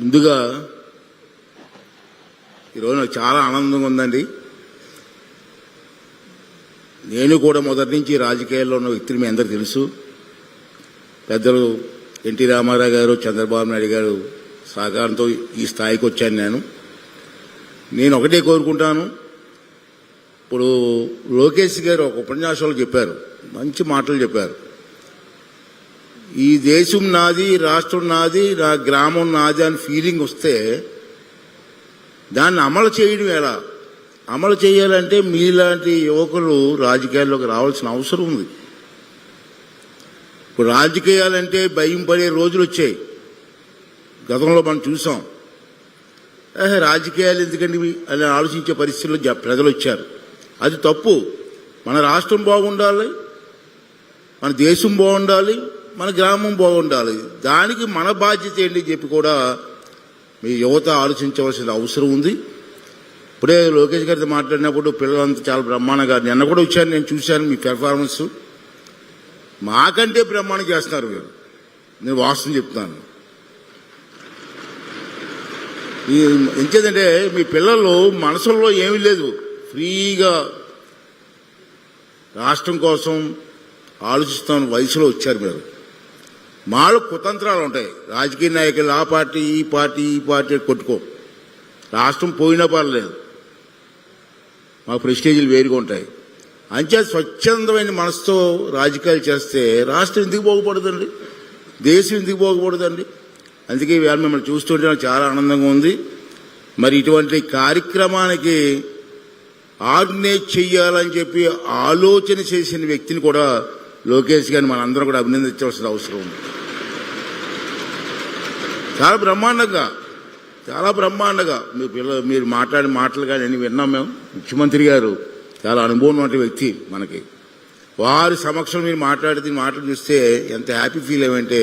ముందుగా ఈరోజు నాకు చాలా ఆనందంగా ఉందండి. నేను కూడా మొదటి నుంచి రాజకీయాల్లో ఉన్న వ్యక్తిని మీ అందరికీ తెలుసు. పెద్దలు ఎన్టీ రామారావు గారు చంద్రబాబు నాయుడు గారు సహకారంతో ఈ స్థాయికి వచ్చాను నేను. నేను ఒకటే కోరుకుంటాను. ఇప్పుడు లోకేష్ గారు ఒక ఉపన్యాసంలో చెప్పారు. మంచి మాటలు చెప్పారు. ఈ దేశం నాది రాష్ట్రం నాది నా గ్రామం నాది అని ఫీలింగ్ వస్తే దాన్ని అమలు చేయడం ఎలా? అమలు చేయాలంటే మీలాంటి యువకులు రాజకీయాల్లోకి రావాల్సిన అవసరం ఉంది. ఇప్పుడు రాజకీయాలంటే భయం పడే రోజులు వచ్చాయి. గతంలో మనం చూసాం. రాజకీయాలు ఎందుకండి అని ఆలోచించే పరిస్థితుల్లో జ- ప్రజలు వచ్చారు. అది తప్పు. మన రాష్ట్రం బాగుండాలి. మన దేశం బాగుండాలి. మన గ్రామం బాగుండాలి. దానికి మన బాధ్యత ఏంటి చెప్పి కూడా మీ యువత ఆలోచించవలసిన అవసరం ఉంది. ఇప్పుడే లోకేష్ గారితో మాట్లాడినప్పుడు పిల్లలంతా చాలా బ్రహ్మాండంగా నిన్న కూడా వచ్చాను నేను చూశాను మీ పెర్ఫార్మెన్స్ మాకంటే బ్రహ్మాండం చేస్తున్నారు మీరు. నేను వాస్తవం చెప్తాను ఈ ఎంచేదంటే మీ పిల్లలు మనసులో ఏమీ లేదు. ఫ్రీగా రాష్ట్రం కోసం ఆలోచిస్తాను వయసులో వచ్చారు మీరు. మాలో కుతంత్రాలు ఉంటాయి. రాజకీయ నాయకులు ఆ పార్టీ ఈ పార్టీ ఈ పార్టీ కొట్టుకో. రాష్ట్రం పోయినా పర్లేదు. మా ప్రెస్టేజీలు వేరుగా ఉంటాయి. అంచే స్వచ్ఛందమైన మనసుతో రాజకీయాలు చేస్తే రాష్ట్రం ఎందుకు బాగుపడదండి? దేశం ఎందుకు బాగుపడదండి? అందుకే ఇవాళ మిమ్మల్ని చూస్తుంటే నాకు చాలా ఆనందంగా ఉంది. మరి ఇటువంటి కార్యక్రమానికి ఆర్గనైజ్ చెయ్యాలని చెప్పి ఆలోచన చేసిన వ్యక్తిని కూడా లోకేష్ గారిని మనందరం కూడా అభినందించవలసిన అవసరం ఉంది. చాలా బ్రహ్మాండంగా చాలా బ్రహ్మాండంగా మీ పిల్ల మీరు మాట్లాడిన మాటలు కానీ అన్ని విన్నాం మేము. ముఖ్యమంత్రి గారు చాలా అనుభవం ఉన్న వ్యక్తి మనకి. వారి సమక్షంలో మీరు మాట్లాడితే మాటలు చూస్తే ఎంత హ్యాపీ ఫీల్ ఏమంటే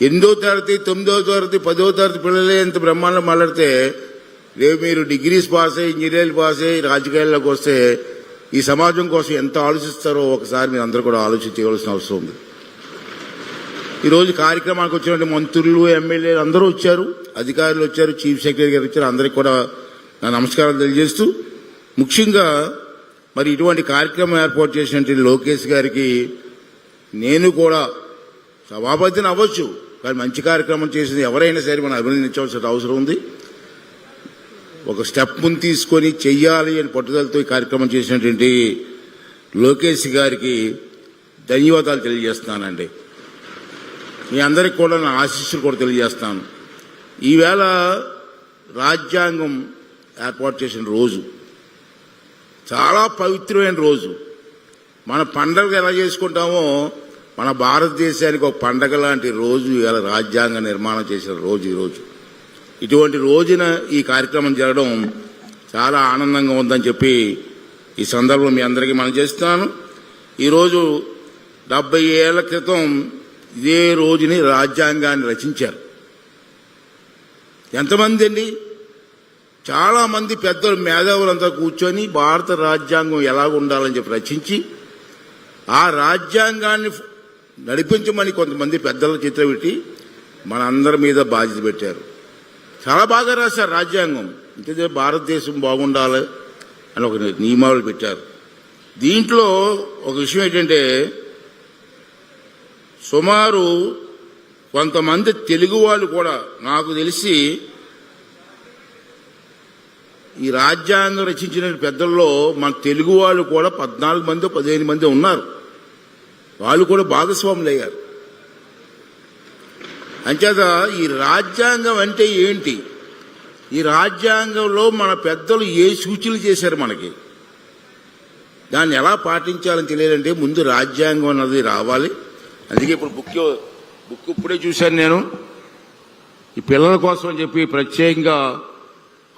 ఎనిమిదో తరగతి తొమ్మిదో తరగతి పదో తరగతి పిల్లలే ఎంత బ్రహ్మాండం మాట్లాడితే రేపు మీరు డిగ్రీస్ పాస్ అయ్యి ఇంజనీరింగ్ పాస్ అయ్యి రాజకీయాల్లోకి వస్తే ఈ సమాజం కోసం ఎంత ఆలోచిస్తారో ఒకసారి మీరు అందరూ కూడా ఆలోచించవలసిన అవసరం ఉంది. ఈరోజు కార్యక్రమానికి వచ్చినటువంటి మంత్రులు ఎమ్మెల్యేలు అందరూ వచ్చారు అధికారులు వచ్చారు చీఫ్ సెక్రటరీ గారు వచ్చారు అందరికీ కూడా నా నమస్కారం తెలియజేస్తూ ముఖ్యంగా మరి ఇటువంటి కార్యక్రమం ఏర్పాటు చేసినటువంటి లోకేష్ గారికి నేను కూడా సభాపతిని అవ్వచ్చు కానీ మంచి కార్యక్రమం చేసింది ఎవరైనా సరే మనం అభినందించవలసిన అవసరం ఉంది. ఒక స్టెప్ను తీసుకొని చెయ్యాలి అని పట్టుదలతో ఈ కార్యక్రమం చేసినటువంటి లోకేష్ గారికి ధన్యవాదాలు తెలియజేస్తున్నానండి. మీ అందరికి కూడా నా ఆశీస్సులు కూడా తెలియజేస్తాను. ఈవేళ రాజ్యాంగం ఏర్పాటు చేసిన రోజు చాలా పవిత్రమైన రోజు. మన పండగ ఎలా చేసుకుంటామో మన భారతదేశానికి ఒక పండగ లాంటి రోజు ఇవాళ రాజ్యాంగ నిర్మాణం చేసిన రోజు ఈ రోజు ఇటువంటి రోజున ఈ కార్యక్రమం జరగడం చాలా ఆనందంగా ఉందని చెప్పి ఈ సందర్భం మీ అందరికీ మనం చేస్తున్నాను. ఈరోజు డెబ్బై ఏళ్ళ క్రితం ఇదే రోజుని రాజ్యాంగాన్ని రచించారు. ఎంతమంది అండి? చాలామంది పెద్దలు మేధావులంతా కూర్చొని భారత రాజ్యాంగం ఎలా ఉండాలని చెప్పి రచించి ఆ రాజ్యాంగాన్ని నడిపించమని కొంతమంది పెద్దల చిత్రం పెట్టి మనందరి మీద బాధ్యత పెట్టారు. చాలా బాగా రాశారు రాజ్యాంగం. అంటే భారతదేశం బాగుండాలి అని ఒక నియమాలు పెట్టారు. దీంట్లో ఒక విషయం ఏంటంటే సుమారు కొంతమంది తెలుగు వాళ్ళు కూడా నాకు తెలిసి ఈ రాజ్యాంగం రచించిన పెద్దల్లో మన తెలుగు వాళ్ళు కూడా పద్నాలుగు మంది పదిహేను మంది ఉన్నారు. వాళ్ళు కూడా భాగస్వాములు అయ్యారు అంచేత ఈ రాజ్యాంగం అంటే ఏంటి? ఈ రాజ్యాంగంలో మన పెద్దలు ఏ సూచనలు చేశారు మనకి? దాన్ని ఎలా పాటించాలని తెలియాలంటే ముందు రాజ్యాంగం అన్నది రావాలి. అందుకే ఇప్పుడు బుక్ బుక్ ఇప్పుడే చూశాను నేను. ఈ పిల్లల కోసం అని చెప్పి ప్రత్యేకంగా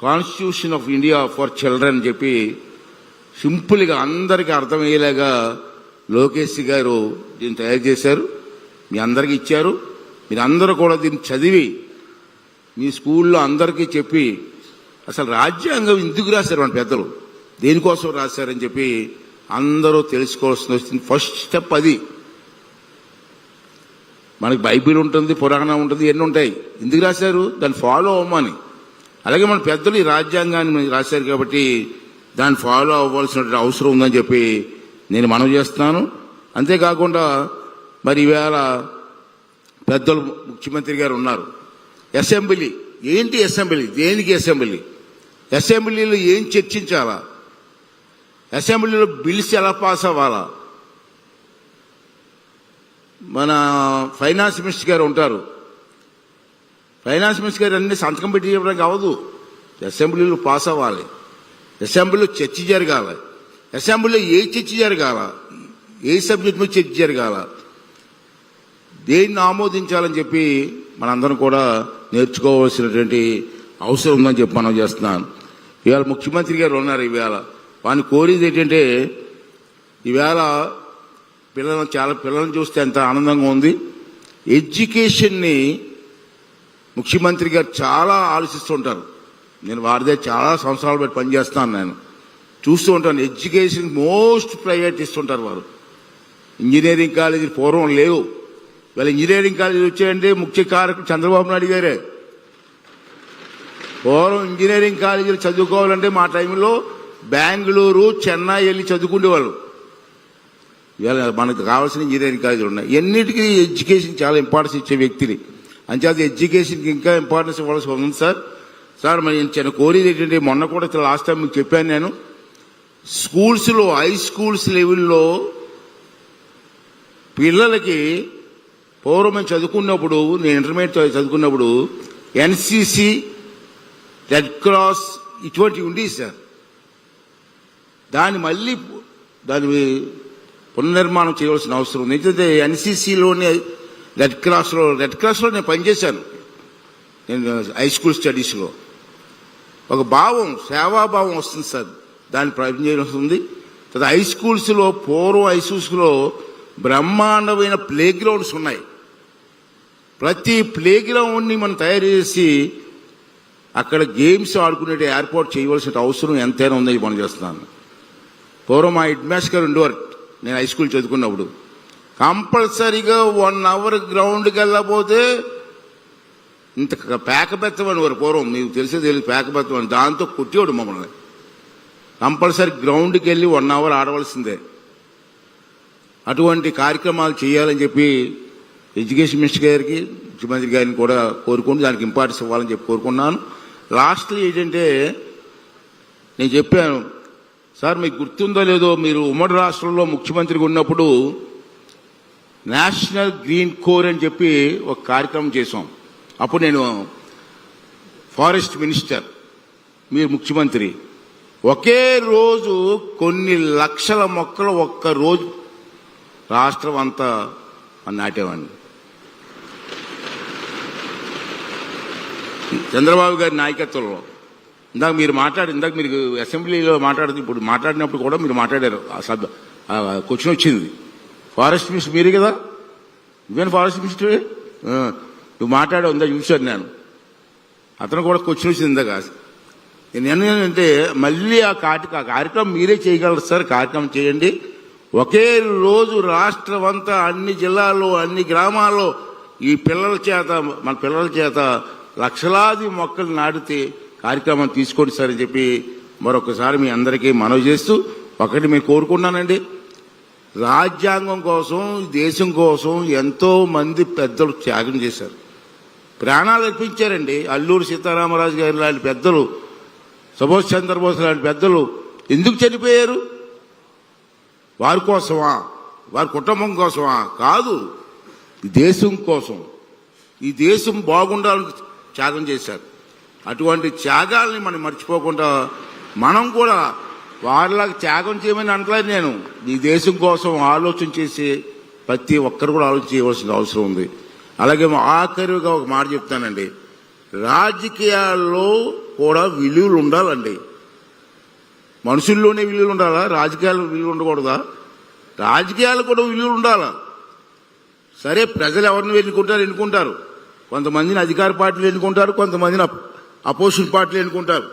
constitution of India for children అని చెప్పి సింపుల్గా అందరికీ అర్థమయ్యేలాగా లోకేష్ గారు దీన్ని తయారు చేశారు. మీ అందరికీ ఇచ్చారు. మీరందరూ కూడా దీన్ని చదివి మీ స్కూల్లో అందరికీ చెప్పి అసలు రాజ్యాంగం ఎందుకు రాశారు మన పెద్దలు? దేనికోసం రాశారని చెప్పి అందరూ తెలుసుకోవాల్సిన వస్తుంది ఫస్ట్ స్టెప్ అది. మనకి బైబిల్ ఉంటుంది పురాణం ఉంటుంది ఎన్ని ఉంటాయి. ఎందుకు రాశారు? దాన్ని ఫాలో అవ్వమని. అలాగే మన పెద్దలు ఈ రాజ్యాంగాన్ని రాశారు కాబట్టి దాన్ని ఫాలో అవ్వాల్సిన అవసరం ఉందని చెప్పి నేను మనవి చేస్తున్నాను. అంతేకాకుండా మరి ఈవేళ పెద్దలు ముఖ్యమంత్రి గారు ఉన్నారు. అసెంబ్లీ ఏంటి అసెంబ్లీ? దేనికి అసెంబ్లీ? అసెంబ్లీలో ఏం చర్చించాలా? అసెంబ్లీలో బిల్స్ ఎలా పాస్ అవ్వాలా? మన ఫైనాన్స్ మినిస్టర్ గారు ఉంటారు. ఫైనాన్స్ మినిస్టర్ గారు అన్ని సంతకం పెట్టి ఇవ్వడానికి అవ్వదు అసెంబ్లీలో పాస్ అవ్వాలి. అసెంబ్లీలో చర్చ జరగాలి. అసెంబ్లీలో ఏ చర్చ జరగాల? ఏ సబ్జెక్ట్ మీద చర్చ జరగాల? దేన్ని ఆమోదించాలని చెప్పి మనందరం కూడా నేర్చుకోవాల్సినటువంటి అవసరం ఉందని చెప్పి మనం చేస్తున్నాను. ఇవాళ ముఖ్యమంత్రి గారు ఉన్నారు ఈవేళ వాడిని కోరేది ఏంటంటే ఈవేళ పిల్లలను చాలా పిల్లలను చూస్తే ఎంత ఆనందంగా ఉంది. ఎడ్యుకేషన్ని ముఖ్యమంత్రి గారు చాలా ఆలోచిస్తుంటారు నేను వారిదే చాలా సంవత్సరాలు బట్టి పనిచేస్తాను నేను. చూస్తూ ఉంటాను ఎడ్యుకేషన్ మోస్ట్ ప్రయారిటీ ఇస్తుంటారు వారు. ఇంజనీరింగ్ కాలేజీ పూర్వం లేవు. వాళ్ళ ఇంజనీరింగ్ కాలేజీ వచ్చేయండి. ముఖ్య కారకుడు చంద్రబాబు నాయుడు గారే. పూర్వం ఇంజనీరింగ్ కాలేజీలు చదువుకోవాలంటే మా టైంలో బెంగళూరు చెన్నై వెళ్ళి చదువుకునేవాళ్ళు ఇవాళ మనకు కావాల్సిన ఇంజనీరింగ్ కాలేజీలు ఉన్నాయి. ఎన్నిటికీ ఎడ్యుకేషన్ చాలా ఇంపార్టెన్స్ ఇచ్చే వ్యక్తిని. అంచేత ఎడ్యుకేషన్కి ఇంకా ఇంపార్టెన్స్ ఇవ్వాల్సి ఉంది సార్. సార్ మరి నేను చిన్న కోరేది ఏంటంటే మొన్న కూడా లాస్ట్ టైం మీకు చెప్పాను నేను. స్కూల్స్లో హై స్కూల్స్ లెవెల్లో పిల్లలకి పూర్వం మేము చదువుకున్నప్పుడు నేను ఇంటర్మీడియట్ చదువుకున్నప్పుడు ఎన్సిసి రెడ్ క్రాస్ ఇటువంటివి ఉండేవి సార్. దాన్ని మళ్ళీ దాని పునర్నిర్మాణం చేయవలసిన అవసరం ఉంది. ఎందుకంటే ఎన్సీసీలోనే రెడ్ క్రాస్లో రెడ్ క్రాస్లో నేను పనిచేశాను. నేను హై స్కూల్ స్టడీస్లో. ఒక భావం సేవాభావం వస్తుంది సార్. దాన్ని ప్రయత్నం ఉంది. తర్వాత హై స్కూల్స్లో పూర్వం హై స్కూల్స్లో బ్రహ్మాండమైన ప్లే గ్రౌండ్స్ ఉన్నాయి. ప్రతి ప్లే గ్రౌండ్ని మనం తయారు చేసి అక్కడ గేమ్స్ ఆడుకునే ఏర్పాటు చేయవలసిన అవసరం ఎంతైనా ఉందని మనం చేస్తున్నాను. పూర్వం మా హెడ్ మాస్టర్ గారు ఉండేవారు. నేను హై స్కూల్ చదువుకున్నప్పుడు. కంపల్సరీగా వన్ అవర్ గ్రౌండ్కి వెళ్ళకపోతే ఇంత పేకబెత్తమని వారు పూర్వం. మీకు తెలిసే తెలియదు పేకబెత్తమని దాంతో కొట్టేవాడు మమ్మల్ని. కంపల్సరీ గ్రౌండ్కి వెళ్ళి వన్ అవర్ ఆడవలసిందే. అటువంటి కార్యక్రమాలు చేయాలని చెప్పి ఎడ్యుకేషన్ మినిస్టర్ గారికి ముఖ్యమంత్రి గారిని కూడా కోరుకుంటూ దానికి ఇంపార్టెన్స్ ఇవ్వాలని చెప్పి కోరుకున్నాను. లాస్ట్లీ ఏంటంటే నేను చెప్పాను సార్ మీకు గుర్తుందో లేదో మీరు ఉమ్మడి రాష్ట్రంలో ముఖ్యమంత్రిగా ఉన్నప్పుడు నేషనల్ గ్రీన్ కోర్ అని చెప్పి ఒక కార్యక్రమం చేశాం. అప్పుడు నేను ఫారెస్ట్ మినిస్టర్ మీరు ముఖ్యమంత్రి. ఒకే రోజు కొన్ని లక్షల మొక్కలు ఒక్క రోజు రాష్ట్రం అంతా నాటేవాడిని. చంద్రబాబు గారి నాయకత్వంలో. ఇందాక మీరు మాట్లాడి ఇందాక మీరు అసెంబ్లీలో మాట్లాడుతూ ఇప్పుడు మాట్లాడినప్పుడు కూడా మీరు మాట్లాడారు. ఆ సభ క్వశ్చన్ వచ్చింది. ఫారెస్ట్ మినిస్టర్ మీరే కదా? నువ్వేనా ఫారెస్ట్ మినిస్టర్ నువ్వు మాట్లాడే ఉందా చూశాను నేను. అతను కూడా క్వశ్చన్ వచ్చింది ఇందాక. నేను ఏంటంటే మళ్ళీ ఆ కాటి ఆ కార్యక్రమం మీరే చేయగలరు సార్? కార్యక్రమం చేయండి. ఒకే రోజు రాష్ట్రం అంతా అన్ని జిల్లాల్లో అన్ని గ్రామాల్లో ఈ పిల్లల చేత మన పిల్లల చేత లక్షలాది మొక్కలు నాటితే కార్యక్రమం తీసుకోండి సార్ అని చెప్పి మరొకసారి మీ అందరికీ మనవి చేస్తూ ఒకటి మేము కోరుకున్నానండి రాజ్యాంగం కోసం దేశం కోసం ఎంతో మంది పెద్దలు త్యాగం చేశారు. ప్రాణాలు అర్పించారండి. అల్లూరు సీతారామరాజు గారి లాంటి పెద్దలు సుభాష్ చంద్రబోస్ లాంటి పెద్దలు ఎందుకు చనిపోయారు? వారి కోసమా? వారి కుటుంబం కోసమా? కాదు దేశం కోసం. ఈ దేశం బాగుండాలని త్యాగం చేశారు. అటువంటి త్యాగాల్ని మనం మర్చిపోకుండా మనం కూడా వారిలాగా త్యాగం చేయమని అనట్లేదు నేను. ఈ దేశం కోసం ఆలోచన చేసి ప్రతి ఒక్కరు కూడా ఆలోచన చేయవలసిన అవసరం ఉంది. అలాగే ఆఖరిగా ఒక మాట చెప్తానండి. రాజకీయాల్లో కూడా విలువలు ఉండాలండి. మనుషుల్లోనే విలువలు ఉండాలా? రాజకీయాల్లో విలువలు ఉండకూడదా? రాజకీయాలు కూడా విలువలు ఉండాలా? సరే ప్రజలు ఎవరిని ఎన్నుకుంటారు? ఎన్నుకుంటారు. కొంతమందిని అధికార పార్టీలు ఎన్నుకుంటారు కొంతమందిని అపోజిషన్ పార్టీలు ఎన్నుకుంటారు.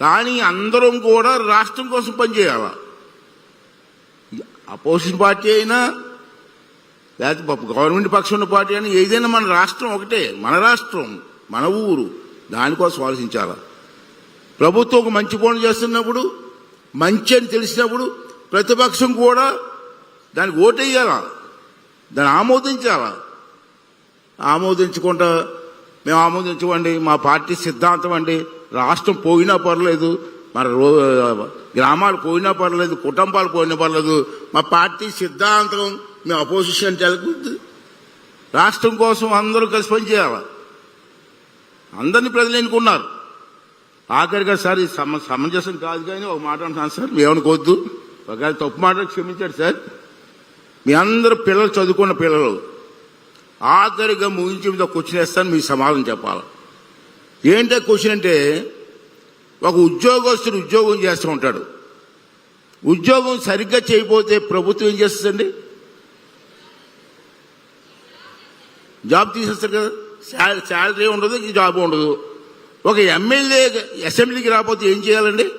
కానీ అందరం కూడా రాష్ట్రం కోసం పనిచేయాల? అపోజిషన్ పార్టీ అయినా లేకపోతే గవర్నమెంట్ పక్షం పార్టీ అయినా ఏదైనా మన రాష్ట్రం ఒకటే మన రాష్ట్రం మన ఊరు దానికోసం ఆలోచించాలా? ప్రభుత్వం ఒక మంచి పనులు చేస్తున్నప్పుడు మంచి అని తెలిసినప్పుడు ప్రతిపక్షం కూడా దానికి ఓటేయాలా? దాన్ని ఆమోదించాలా? ఆమోదించకుండా మేము ఆమోదించమండి మా పార్టీ సిద్ధాంతం అండి. రాష్ట్రం పోయినా పర్లేదు మన రో గ్రామాలు పోయినా పర్లేదు కుటుంబాలు పోయినా పర్లేదు మా పార్టీ సిద్ధాంతం మేము అపోజిషన్ తెలుగుద్ది రాష్ట్రం కోసం అందరూ కలిసి పనిచేయాలి? అందరినీ ప్రజలు ఎన్నుకున్నారు. ఆఖరిగా సార్ ఇది సమ సమంజసం కాదు కానీ ఒక మాట అంటున్నాను సార్ మేమనుకోవద్దు. ఒకవేళ తప్పు మాట క్షమించాడు సార్. మీ అందరు పిల్లలు చదువుకున్న పిల్లలు. ఆఖరిగా ముగించి మీద క్వశ్చన్ వేస్తాను మీ సమాధానం చెప్పాలి. ఏంటో క్వశ్చన్ అంటే ఒక ఉద్యోగస్తుడు ఉద్యోగం చేస్తూ ఉంటాడు. ఉద్యోగం సరిగ్గా చేయకపోతే ప్రభుత్వం ఏం చేస్తుందండి? జాబ్ తీసేస్తారు కదా. శాలరీ ఉండదు జాబ్ ఉండదు. ఒక ఎమ్మెల్యే అసెంబ్లీకి రాకపోతే ఏం చేయాలండి?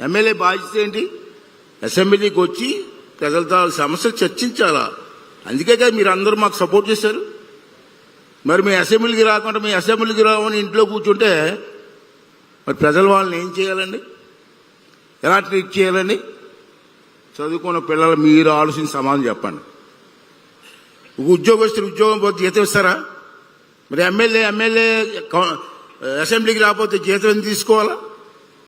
ఎమ్మెల్యే బాధ్యత ఏంటి? అసెంబ్లీకి వచ్చి ప్రజలతో సమస్యలు చర్చించాలా? అందుకే కదా మీరు అందరూ మాకు సపోర్ట్ చేశారు. మరి మీ అసెంబ్లీకి రాకుండా మీ అసెంబ్లీకి రావని ఇంట్లో కూర్చుంటే మరి ప్రజలు వాళ్ళని ఏం చేయాలండి? ఎలా ట్రీట్ చేయాలండి? చదువుకున్న పిల్లలు మీరు ఆలోచించి సమాధానం చెప్పండి. ఒక ఉద్యోగస్తులు ఉద్యోగం పోతే జీతం ఇస్తారా? మరి ఎమ్మెల్యే ఎమ్మెల్యే అసెంబ్లీకి రాకపోతే జీతం ఎందుకు తీసుకోవాలా?